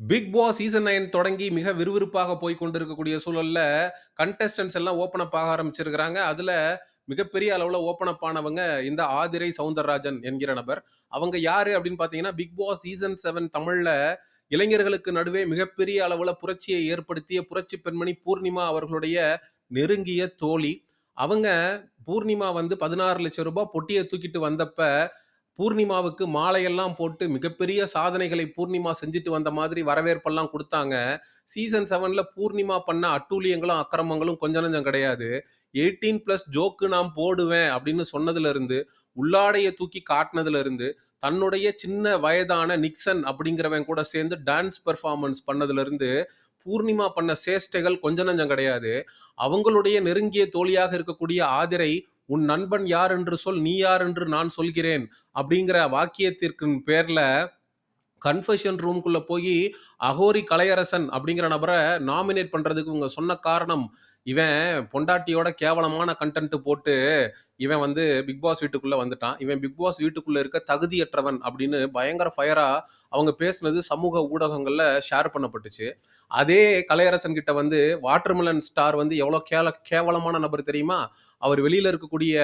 Big Boss season nine தொடங்கி மிக விறுவிறுப்பாக போய் கொண்டிருக்கக்கூடிய சூழல்ல, கண்டெஸ்டன்ட்ஸ் எல்லாம் ஓப்பன் அப் ஆக ஆரம்பிச்சிருக்கிறாங்க. அதுல மிகப்பெரிய அளவில் ஓப்பன் அப் ஆனவங்க இந்த ஆதிரை சௌந்தரராஜன் என்கிற நபர். அவங்க யாரு அப்படின்னு பார்த்தீங்கன்னா, பிக் பாஸ் சீசன் செவன் தமிழ்ல இளைஞர்களுக்கு நடுவே மிகப்பெரிய அளவில் புரட்சியை ஏற்படுத்திய புரட்சி பெண்மணி பூர்ணிமா அவர்களுடைய நெருங்கிய தோழி. அவங்க பூர்ணிமா வந்து பதினாறு லட்சம் ரூபாய் பொட்டியை தூக்கிட்டு வந்தப்ப, பூர்ணிமாவுக்கு மாலையெல்லாம் போட்டு மிகப்பெரிய சாதனைகளை பூர்ணிமா செஞ்சுட்டு வந்த மாதிரி வரவேற்பெல்லாம் கொடுத்தாங்க சீசன் செவனில் பூர்ணிமா பண்ண அட்டூழியங்களும், அக்கிரமங்களும் கொஞ்சம் நஞ்சம் கிடையாது. 18+ ஜோக்கு நான் போடுவேன் அப்படின்னு சொன்னதிலிருந்து, உள்ளாடையை தூக்கி காட்டுனதிலிருந்து, தன்னுடைய சின்ன வயதான நிக்சன் அப்படிங்கிறவன் கூட சேர்ந்து டான்ஸ் பெர்ஃபார்மன்ஸ் பண்ணதிலிருந்து, பூர்ணிமா பண்ண சேஷ்டைகள் கொஞ்ச நஞ்சம் கிடையாது. அவங்களுடைய நெருங்கிய தோழியாக இருக்கக்கூடிய ஆதிரை, "உன் நண்பன் யார் என்று சொல், நீ யார் என்று நான் சொல்கிறேன்" அப்படிங்கிற வாக்கியத்திற்கு பேர்ல, கன்ஃபெஷன் ரூம்குள்ள போய் அகோரி கலையரசன் அப்படிங்கிற நபரை நாமினேட் பண்றதுக்கு இவங்க சொன்ன காரணம், இவன் பொண்டாட்டியோட கேவலமான கண்டென்ட் போட்டு, இவன் வந்து பிக் பாஸ் வீட்டுக்குள்ள வந்துட்டான். இவன் பிக் பாஸ் வீட்டுக்குள்ள இருக்க தகுதியற்றவன் அப்படின்னு பயங்கர ஃபயரா அவங்க பேசுனது சமூக ஊடகங்கள்ல ஷேர் பண்ணப்பட்டுச்சு. அதே கலையரசன் கிட்ட வந்து வாட்டர்மெலன் ஸ்டார் வந்து எவ்வளோ கேல கேவலமான நபர் தெரியுமா? அவர் வெளியில இருக்கக்கூடிய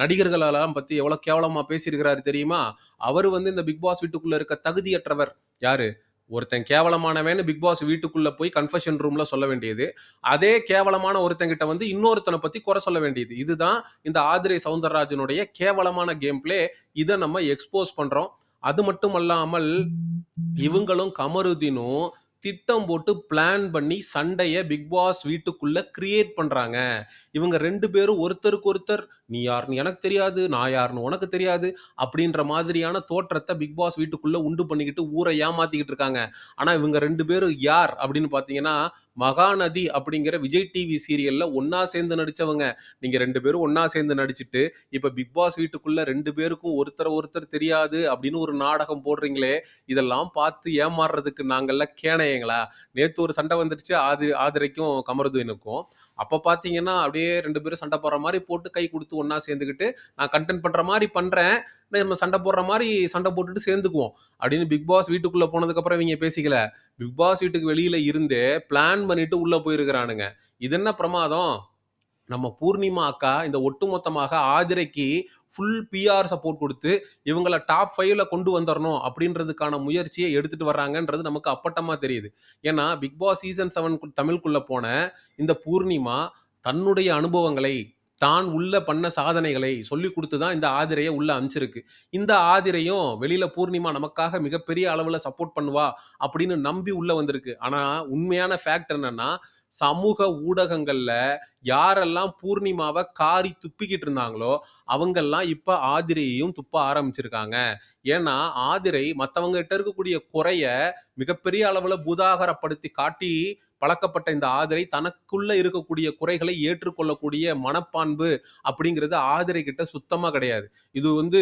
நடிகர்களெல்லாம் பத்தி எவ்வளோ கேவலமா பேசியிருக்கிறாரு தெரியுமா? அவர் வந்து இந்த பிக் பாஸ் வீட்டுக்குள்ள இருக்க தகுதியற்றவர். யாரு? ஒருத்தன் கேவலமானவன்னு பிக் பாஸ் வீட்டுக்குள்ள போய் கன்ஃபெஷன் ரூம்ல சொல்ல வேண்டியது. அதே கேவலமான ஒருத்தங்கிட்ட வந்து இன்னொருத்தனை பத்தி குறை சொல்ல வேண்டியது. இதுதான் இந்த ஆதிரை சௌந்தரராஜனுடைய கேவலமான கேம் பிளே. இதை நம்ம எக்ஸ்போஸ் பண்றோம். அது மட்டுமல்லாமல், இவங்களும் கமருதீனும் திட்டம் போட்டு பிளான் பண்ணி சண்டையை பிக் பாஸ் வீட்டுக்குள்ள கிரியேட் பண்றாங்க. இவங்க ரெண்டு பேரும் ஒருத்தருக்கு ஒருத்தர், "நீ யாருன்னு எனக்கு தெரியாது, நான் யாருன்னு உனக்கு தெரியாது" அப்படின்ற மாதிரியான தோற்றத்தை பிக் பாஸ் வீட்டுக்குள்ளே உண்டு பண்ணிக்கிட்டு ஊரை ஏமாத்திக்கிட்டு இருக்காங்க. ஆனால் இவங்க ரெண்டு பேரும் யார் அப்படின்னு பார்த்தீங்கன்னா, மகாநதி அப்படிங்கிற விஜய் டிவி சீரியலில் ஒன்றா சேர்ந்து நடித்தவங்க நீங்கள் ரெண்டு பேரும் ஒன்றா சேர்ந்து நடிச்சுட்டு, இப்போ பிக் பாஸ் வீட்டுக்குள்ளே ரெண்டு பேருக்கும் ஒருத்தர் ஒருத்தர் தெரியாது அப்படின்னு ஒரு நாடகம் போடுறீங்களே, இதெல்லாம் பார்த்து ஏமாறுறதுக்கு நாங்கள்லாம் கேணையங்களா? நேற்று ஒரு சண்டை வந்துடுச்சு ஆதி ஆதிரைக்கும், கமருதீனுக்கும். அப்போ பார்த்தீங்கன்னா, அப்படியே ரெண்டு பேரும் சண்டை போடுற மாதிரி போட்டு கை கொடுத்து ஒண்ணா சேர்ந்துக்கிட்டு, நான் கன்டென்ட் பண்ற மாதிரி பண்றேன். நம்ம சண்டை போடுற மாதிரி சண்டை போட்டுட்டு சேர்ந்துக்குவோம். அப்படின்னு பிக் பாஸ் வீட்டுக்குள்ளே போனதுக்கப்புறம் இவங்க பேசிக்கல. பிக் பாஸ் வீட்டுக்கு வெளியில் இருந்தே பிளான் பண்ணிட்டு உள்ளே போயிருக்கிறானுங்க. இது என்ன பிரமாதம்? நம்ம பூர்ணிமா அக்கா இந்த ஒட்டுமொத்தமாக ஆதிரைக்கு ஃபுல் பிஆர் சப்போர்ட் கொடுத்து இவங்கள டாப் ஃபைவ்ல கொண்டு வந்துரணும் அப்படின்றதுக்கான முயற்சியை எடுத்துட்டு வர்றாங்கன்றது நமக்கு அப்பட்டமா தெரியுது. ஏன்னா, பிக் பாஸ் சீசன் செவன் தமிழ்க்குள்ள போன இந்த பூர்ணிமா, தன்னுடைய அனுபவங்களை, தான் உள்ள பண்ண சாதனைகளை சொல்லிக் கொடுத்து தான் இந்த ஆதிரையை உள்ள அனுப்பிச்சிருக்கு. இந்த ஆதிரையும் வெளியில பூர்ணிமா நமக்காக மிகப்பெரிய அளவுல சப்போர்ட் பண்ணுவா அப்படின்னு நம்பி உள்ள வந்திருக்கு. ஆனா, உண்மையான ஃபேக்ட் என்னன்னா, சமூக ஊடகங்கள்ல யாரெல்லாம் பூர்ணிமாவை காரி துப்பிக்கிட்டு இருந்தாங்களோ, அவங்கெல்லாம் இப்ப ஆதிரையையும் துப்ப ஆரம்பிச்சிருக்காங்க. ஏன்னா, ஆதிரை மத்தவங்ககிட்ட இருக்கக்கூடிய குறைய மிகப்பெரிய அளவுல பூதாகரப்படுத்தி காட்டி பழக்கப்பட்ட இந்த ஆதிரை, தனக்குள்ள இருக்கக்கூடிய குறைகளை ஏற்றுக்கொள்ளக்கூடிய மனப்பான்பு அப்படிங்கிறது ஆதிரை கிட்ட சுத்தமா கிடையாது. இது வந்து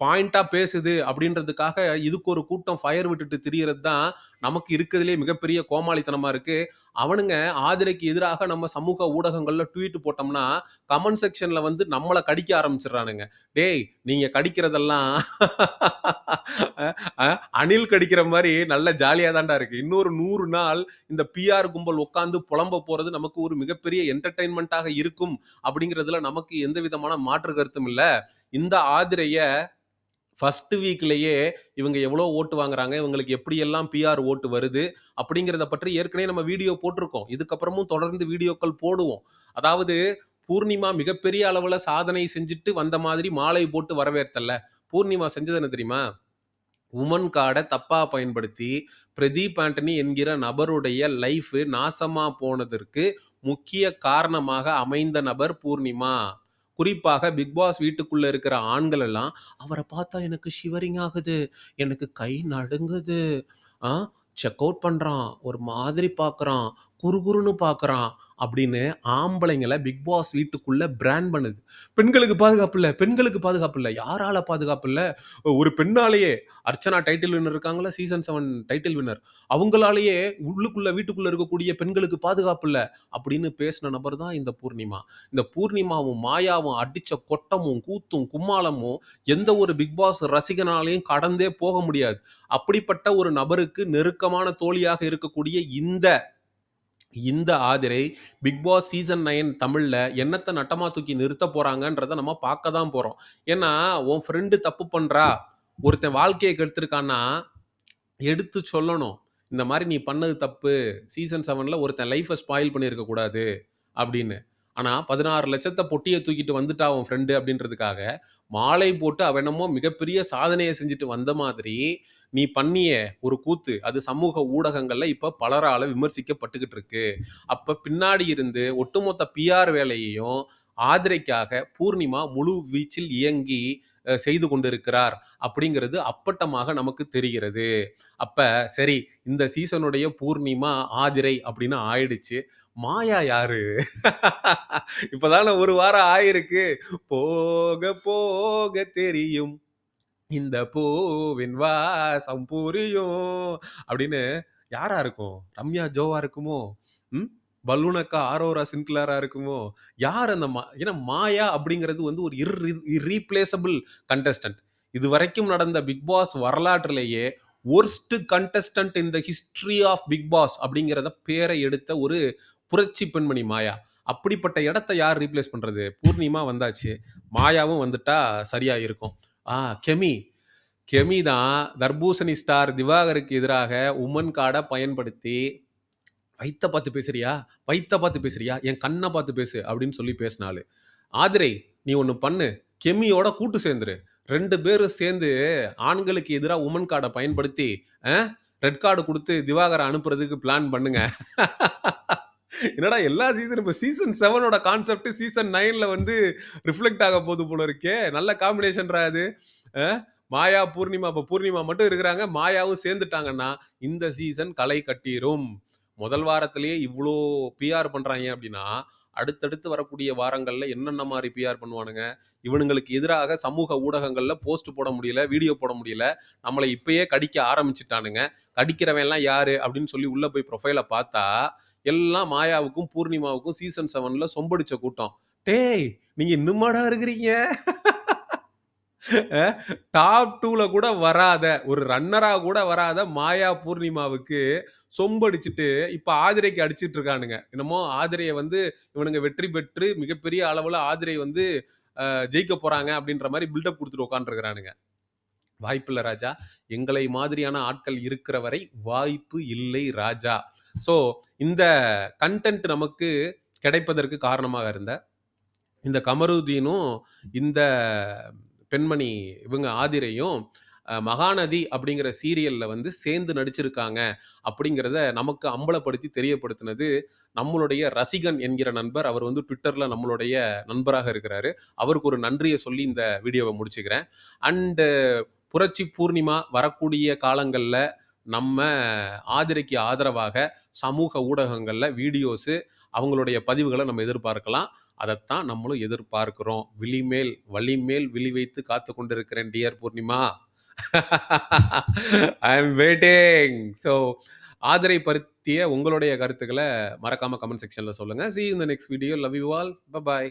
பாயிண்ட்டா பேசுது அப்படின்றதுக்காக இதுக்கு ஒரு கூட்டம் ஃபயர் விட்டுட்டு திரியறது தான் நமக்கு இருக்கிறதுலே மிகப்பெரிய கோமாளித்தனமா இருக்கு. அவனுங்க ஆதிரைக்கு எதிராக நம்ம சமூக ஊடகங்கள்ல ட்வீட் போட்டோம்னா, கமெண்ட் செக்ஷன்ல வந்து நம்மளை கடிக்க ஆரம்பிச்சிடுறானுங்க "டேய் நீங்க கடிக்கிறதெல்லாம் அணில் கடிக்கிற மாதிரி நல்ல ஜாலியாக தாண்டா இருக்கு. இன்னொரு நூறு நாள் இந்த பிஆர் கும்பல் உட்காந்து புலம்ப போறது நமக்கு ஒரு மிகப்பெரிய என்டர்டைன்மெண்ட்டாக இருக்கும்." அப்படிங்கிறதுல நமக்கு எந்த விதமான மாற்று கருத்தும் இல்லை இந்த ஆதிரைய ஃபர்ஸ்ட் வீக்லேயே இவங்க எவ்வளோ ஓட்டு வாங்குறாங்க, இவங்களுக்கு எப்படியெல்லாம் பிஆர் ஓட்டு வருது அப்படிங்கிறத பற்றி ஏற்கனவே நம்ம வீடியோ போட்டிருக்கோம். இதுக்கப்புறமும் தொடர்ந்து வீடியோக்கள் போடுவோம். அதாவது பூர்ணிமா மிகப்பெரிய அளவில் சாதனை செஞ்சுட்டு வந்த மாதிரி மாலை போட்டு வரவேத்தல்ல. பூர்ணிமா செஞ்சது என்ன தெரியுமா? உமன் கார்டை தப்பாக பயன்படுத்தி, பிரதீப் ஆண்டனி என்கிற நபருடைய லைஃப் நாசமா போனதற்கு முக்கிய காரணமாக அமைந்த நபர் பூர்ணிமா. குறிப்பாக பிக் பாஸ் வீட்டுக்குள்ள இருக்கிற ஆண்கள் எல்லாம், அவரை பார்த்தா எனக்கு ஷிவரிங் ஆகுது. எனக்கு கை நடுங்குது. ஆ செக் அவுட் பண்ணுறான் ஒரு மாதிரி பார்க்குறான். குறுகுறுன்னு பார்க்குறான். அப்படின்னு ஆம்பளைங்கள பிக் பாஸ் வீட்டுக்குள்ளே பிராண்ட் பண்ணுது. பெண்களுக்கு பாதுகாப்பு இல்லை பெண்களுக்கு பாதுகாப்பு இல்லை யாரால பாதுகாப்பு இல்லை ஒரு பெண்ணாலேயே அர்ச்சனா டைட்டில் வின்னர் இருக்காங்களா சீசன் செவன் டைட்டில் வின்னர். அவங்களாலேயே உள்ளுக்குள்ளே வீட்டுக்குள்ளே இருக்கக்கூடிய பெண்களுக்கு பாதுகாப்பு இல்லை அப்படின்னு பேசின நபர் தான் இந்த பூர்ணிமா. இந்த பூர்ணிமாவும், மாயாவும் அடித்த கொட்டமும், கூத்தும், கும்மாளமும் எந்த ஒரு பிக் பாஸ் ரசிகனாலையும் கடந்தே போக முடியாது. அப்படிப்பட்ட ஒரு நபருக்கு நெருக்கமான தோழியாக இருக்கக்கூடிய இந்த இந்த Aadhirai Bigg Boss season nine தமிழில் என்னத்தை நட்டமா தூக்கி நிறுத்த போறாங்கன்றதை நம்ம பார்க்க தான் போறோம். ஏன்னா, உன் ஃப்ரெண்டு தப்பு பண்றா, ஒருத்தன் வாழ்க்கையை கெடுத்திருக்கான்னா, எடுத்து சொல்லணும். இந்த மாதிரி நீ பண்ணது தப்பு. சீசன் செவனில் ஒருத்தன் லைஃப்பை ஸ்பாயில் பண்ணியிருக்க கூடாது அப்படின்னு. ஆனா 16,00,000 பொட்டிய தூக்கிட்டு வந்துட்டா உன் ஃப்ரெண்டு அப்படின்றதுக்காக, மாலை போட்டு அவ என்னமோ மிகப்பெரிய சாதனைய செஞ்சுட்டு வந்த மாதிரி, நீ பண்ணிய ஒரு கூத்து, அது சமூக ஊடகங்கள்ல இப்ப பலரால விமர்சிக்கப்பட்டுக்கிட்டு இருக்கு. அப்ப பின்னாடி இருந்து ஒட்டுமொத்த பிஆர் வேலையையும் ஆதிரைக்காக பூர்ணிமா முழு வீச்சில் இயங்கி செய்து கொண்டிருக்கிறார். அப்படிங்கிறது அப்பட்டமாக நமக்கு தெரிகிறது. அப்ப சரி, இந்த சீசனுடைய பூர்ணிமா, ஆதிரை அப்படின்னு ஆயிடுச்சு. மாயா யாரு? இப்ப தானே 1 வாரம் ஆயிருக்கு. போக போக தெரியும். இந்த பூவின் வாசம் புரியும். அப்படின்னு யாரா இருக்கும்? ரம்யா ஜோவா இருக்குமோ? ம். பலூனக்கா ஆரோரா சின்க்ளாரா இருக்குமோ? யார் அந்த மா ஏன்னா மாயா அப்படிங்கிறது வந்து ஒரு இர்ரி இர்ரீப்ளேசபிள் கண்டஸ்டன்ட். இதுவரைக்கும் நடந்த பிக் பாஸ் வரலாற்றிலேயே worst contestant in the history of Bigg Boss அப்படிங்கிறத பேரை எடுத்த ஒரு புரட்சி பெண்மணி மாயா. அப்படிப்பட்ட இடத்த யார் ரீப்ளேஸ் பண்ணுறது பூர்ணிமா வந்தாச்சு. மாயாவும் வந்துட்டா சரியாக இருக்கும். ஆ கெமி. கெமி தான் தர்பூசணி ஸ்டார் திவாகருக்கு எதிராக உமன் கார்டை பயன்படுத்தி, "வயித்த பார்த்து பேசுறியா? வயித்த பார்த்து பேசுறியா? என் கண்ணை பார்த்து பேசு" அப்படின்னு சொல்லி பேசினாலு ஆதிரை, நீ ஒன்று பண்ணு. கெமியோட கூட்டு சேர்ந்துரு. ரெண்டு பேரும் சேர்ந்து ஆண்களுக்கு எதிராக உமன் கார்டை பயன்படுத்தி, ரெட் கார்டு கொடுத்து திவாகர அனுப்புறதுக்கு பிளான் பண்ணுங்க. என்னடா எல்லா சீசனும் இப்போ சீசன் செவனோட கான்செப்ட் சீசன் நைனில் வந்து ரிஃப்ளெக்ட் ஆக போகுது போல இருக்கே. நல்ல காம்பினேஷன்ரா அது மாயா, பூர்ணிமா இப்போ பூர்ணிமா மட்டும் இருக்கிறாங்க. மாயாவும் சேர்ந்துட்டாங்கன்னா, இந்த சீசன் களை கட்டிரும். முதல் வாரத்திலேயே இவ்வளோ பிஆர் பண்ணுறாங்க அப்படின்னா, அடுத்தடுத்து வரக்கூடிய வாரங்களில் என்னென்ன மாதிரி பிஆர் பண்ணுவானுங்க? இவனுங்களுக்கு எதிராக சமூக ஊடகங்களில் போஸ்ட் போட முடியல, வீடியோ போட முடியல. நம்மளை இப்பயே கடிக்க ஆரம்பிச்சிட்டானுங்க கடிக்கிறவன்லாம் யார் அப்படின்னு சொல்லி உள்ளே போய் ப்ரொஃபைலை பார்த்தா, எல்லாம் மாயாவுக்கும், பூர்ணிமாவுக்கும் சீசன் செவனில் சொம்படிச்ச கூட்டம். டேய்! நீங்கள் இன்னுமாடா இருக்கிறீங்க? டாப் டூல கூட வராத, ஒரு ரன்னரா கூட வராத மாயா, பூர்ணிமாவுக்கு சொம்படிச்சுட்டு, இப்ப ஆதிரைக்கு அடிச்சிட்டு இருக்கானுங்க. என்னமோ ஆதிரையை வந்து இவனுங்க வெற்றி பெற்று மிகப்பெரிய அளவுல ஆதிரை வந்து ஜெயிக்க போறாங்க அப்படின்ற மாதிரி பில்டப் கொடுத்துட்டு உட்காந்துருக்கிறானுங்க வாய்ப்பில்ல ராஜா. எங்களை மாதிரியான ஆட்கள் இருக்கிற வரை வாய்ப்பு இல்லை ராஜா. ஸோ இந்த கன்டென்ட் நமக்கு கிடைப்பதற்கு காரணமாக இருந்த, இந்த கமருதீனும், இந்த பெண்மணி இவங்க ஆதிரையும் மகாநதி அப்படிங்கிற சீரியல்ல வந்து சேர்ந்து நடிச்சிருக்காங்க. அப்படிங்கிறத நமக்கு அம்பலப்படுத்தி தெரியப்படுத்தினது, நம்மளுடைய ரசிகன் என்கிற நண்பர். அவர் வந்து ட்விட்டர்ல நம்மளுடைய நண்பராக இருக்கிறாரு. அவருக்கு ஒரு நன்றியை சொல்லி இந்த வீடியோவை முடிச்சுக்கிறேன். அண்டு புரட்சி பூர்ணிமா வரக்கூடிய காலங்களில் நம்ம ஆதிரைக்கு ஆதரவாக சமூக ஊடகங்களில் வீடியோஸு, அவங்களுடைய பதிவுகளை நம்ம எதிர்பார்க்கலாம். அதைத்தான் நம்மளும் எதிர்பார்க்கிறோம். விழிமேல் வலிமேல் விழி வைத்து காத்து கொண்டிருக்கிறேன் dear Poornima. I am waiting. So Aadhirai பருத்திய உங்களுடைய கருத்துக்களை மறக்காமல் கமெண்ட் செக்ஷனில் சொல்லுங்கள் சி இந்த the next video. Love you all. Bye.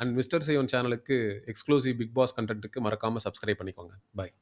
And mister seven சேனலுக்கு எக்ஸ்க்ளூசிவ் பிக் பாஸ் கண்டென்ட்டுக்கு மறக்காமல் சப்ஸ்கிரைப் பண்ணிக்கோங்க. பாய்.